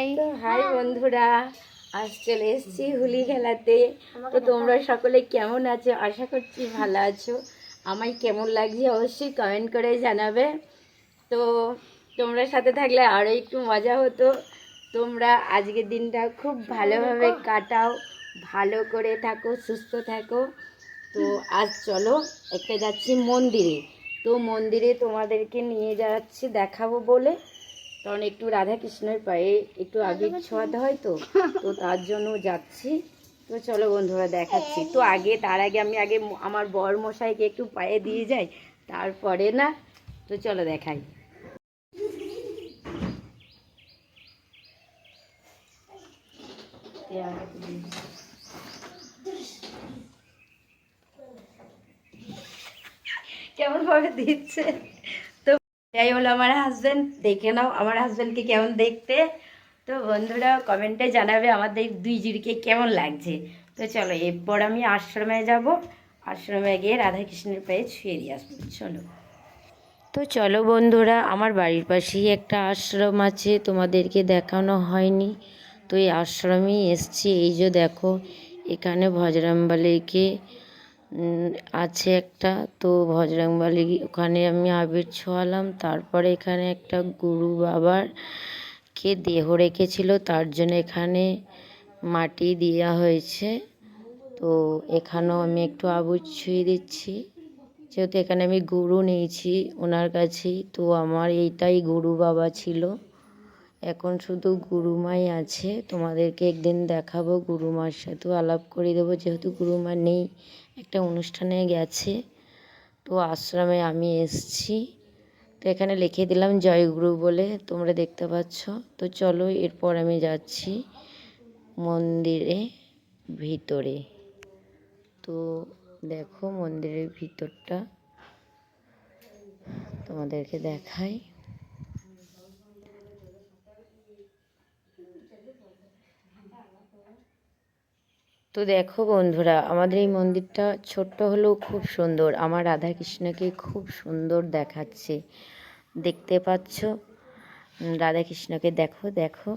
High high বন্ধুরা। আজ চলে এসেছি হোলি খেলাতে। তো তোমরা সকলে কেমন আছো? আশা করছি ভালো আছো। আমায় কেমন লাগছে অবশ্যই কমেন্ট করে জানাবে। তো তোমরা সাথে থাকলে আরও একটু মজা হতো। তোমরা আজকের দিনটা খুব ভালোভাবে কাটাও ভালো করে থাকো সুস্থ থাকো। তো আজ চলো একটা যাচ্ছি মন্দিরে। তো মন্দিরে তোমাদেরকে নিয়ে যাচ্ছি দেখাবো বলে। কারণ একটু রাধা কৃষ্ণের পায়ে একটু আবির ছোঁয়াতে হয় তো তো তার জন্য যাচ্ছি। তো চলো বন্ধুরা দেখাচ্ছি। তো আগে তার আগে আমি আগে আমার বর মশাইকে একটু পায়ে দিয়ে যাই তারপরে না? তো চলো দেখাই। কেমন ভাবে দিচ্ছে? তো এটাই হলো আমার হাজবেন্ড দেখে নাও আমার হাজবেন্ডকে কেমন দেখতে। তো বন্ধুরা কমেন্টে জানাবে আমাদের দুই জুড়িকে কেমন লাগছে। তো চলো, এরপর আমি আশ্রমে যাব। আশ্রমে গিয়ে রাধাকৃষ্ণের পায়ে ছুঁয়ে দিয়ে আসব। চলো। তো চলো বন্ধুরা, আমার বাড়ির পাশেই একটা আশ্রম আছে, তোমাদেরকে দেখানো হয়নি। তো এই আশ্রমেই এসছি। এই যে দেখো, এখানে ভজরামবালিকে আছে একটা। তো ভজরংবালি ওখানে আমি আবির ছোঁয়ালাম। তারপরে এখানে একটা গুরু বাবার কে দেহ রেখেছিল, তার জন্য এখানে মাটি দেওয়া হয়েছে। তো এখানেও আমি একটু আবির ছুঁয়ে দিচ্ছি। যেহেতু এখানে আমি গুরু নিয়েছি ওনার কাছেই, তো আমার এইটাই গুরু বাবা ছিল। এখন শুধু গুরুমাই আছে। তোমাদেরকে একদিন দেখাবো, গুরুমার সাথেও আলাপ করে দেবো। যেহেতু গুরুমা নেই একটা অনুষ্ঠানে গেছে। তো আশ্রমে আমি এসছি। তো এখানে লিখে দিলাম জয়গুরু বলে, তোমরা দেখতে পাচ্ছ। তো চলো এরপর আমি যাচ্ছি মন্দিরে ভিতরে। তো দেখো মন্দিরের ভিতরটা তোমাদেরকে দেখাই। তো দেখো বন্ধুরা আমাদের এই মন্দিরটা ছোট্ট হলেও খুব সুন্দর। আমার রাধাকৃষ্ণকে খুব সুন্দর দেখাচ্ছে। দেখতে পাচ্ছ? উম, রাধাকৃষ্ণকে দেখো দেখো।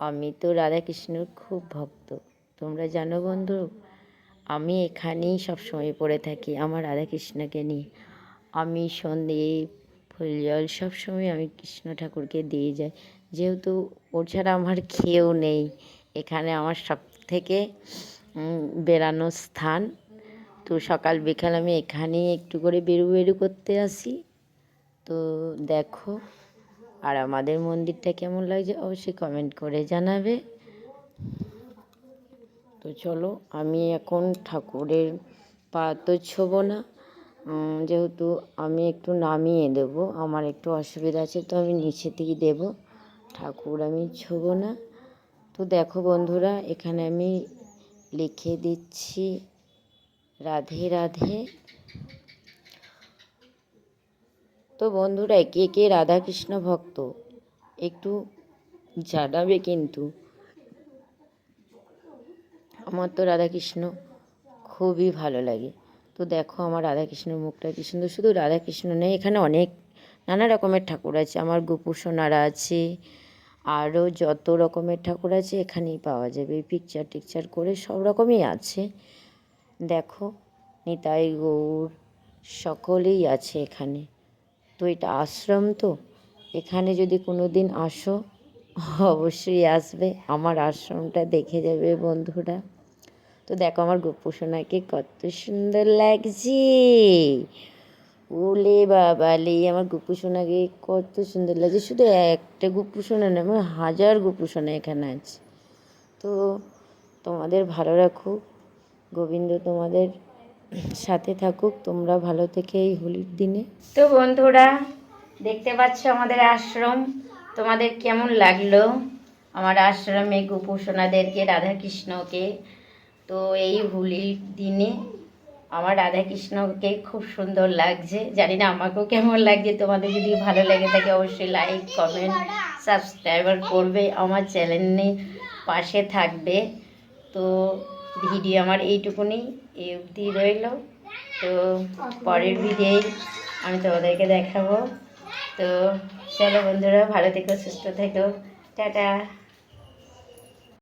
আমি তো রাধাকৃষ্ণর খুব ভক্ত। তোমরা জানো বন্ধু আমি এখানেই সবসময় পড়ে থাকি আমার রাধাকৃষ্ণকে নিয়ে। আমি সন্দীপ ফুল জল সবসময় আমি কৃষ্ণ ঠাকুরকে দিয়ে যাই। যেহেতু ওর ছাড়া আমার খেয়েও নেই। এখানে আমার সব থেকে বেড়ানোর স্থান। তো সকাল বিকাল আমি এখানেই একটু করে বেরু বেরু করতে আসি। তো দেখো, আর আমাদের মন্দিরটা কেমন লাগছে অবশ্যই কমেন্ট করে জানাবে। তো চলো, আমি এখন ঠাকুরের পা তো ছোবো না যেহেতু আমি একটু নামিয়ে দেব, আমার একটু অসুবিধা আছে, তো আমি নিচে থেকে দেব। ঠাকুর আমি ছোবো না তো দেখো বন্ধুরা, এখানে আমি লিখে দিচ্ছি রাধে রাধে। তো বন্ধুরা কে কে রাধাকৃষ্ণ ভক্ত, একটু জানাবে কিন্তু। আমার তো রাধাকৃষ্ণ খুবই ভালো লাগে। তো দেখো আমার রাধাকৃষ্ণের মুখটা কি সুন্দর, শুধু রাধাকৃষ্ণ নেই এখানে অনেক নানা রকমের ঠাকুর আছে। আমার গোপুসোনারা আছে আরও যত রকমের ঠাকুর আছে এখানেই পাওয়া যাবে। পিকচার টিকচার করে সব রকমই আছে। দেখো, নিতাই গৌর সকলেই আছে এখানে। তো এটা আশ্রম তো? এখানে যদি কোনো দিন আসো, অবশ্যই আসবে। আমার আশ্রমটা দেখে যাবে বন্ধুরা। তো দেখো আমার গোপুসোনাকে কত সুন্দর লাগছে। ওলে বাবালে আমার গোপুসোনাকে কত সুন্দর লাগছে। শুধু একটা গোপুসোনা না, আমার হাজার গোপুসোনা এখানে আছে। তো তোমাদের ভালো রাখুক, গোবিন্দ তোমাদের সাথে থাকুক, তোমরা ভালো থেকে এই হোলির দিনে। তো বন্ধুরা, দেখতে পাচ্ছ আমাদের আশ্রম, তোমাদের কেমন লাগল? আমার আশ্রমে গোপুসোনাদেরকে রাধাকৃষ্ণকে, তো এই হোলির দিনে আমার রাধাকৃষ্ণকে খুব সুন্দর লাগছে। জানি না আমাকেও কেমন লাগছে। তোমাদের যদি ভালো লেগে থাকে অবশ্যই লাইক কমেন্ট সাবস্ক্রাইবার করবে। আমার চ্যানেলে পাশে থাকবে। তো ভিডিও আমার এইটুকুনি এই অবধি রইল। তো পরের ভিডিওই আমি তোমাদেরকে দেখাবো। তো চলো বন্ধুরা, ভালো থেকো, সুস্থ থেকো। টাটা।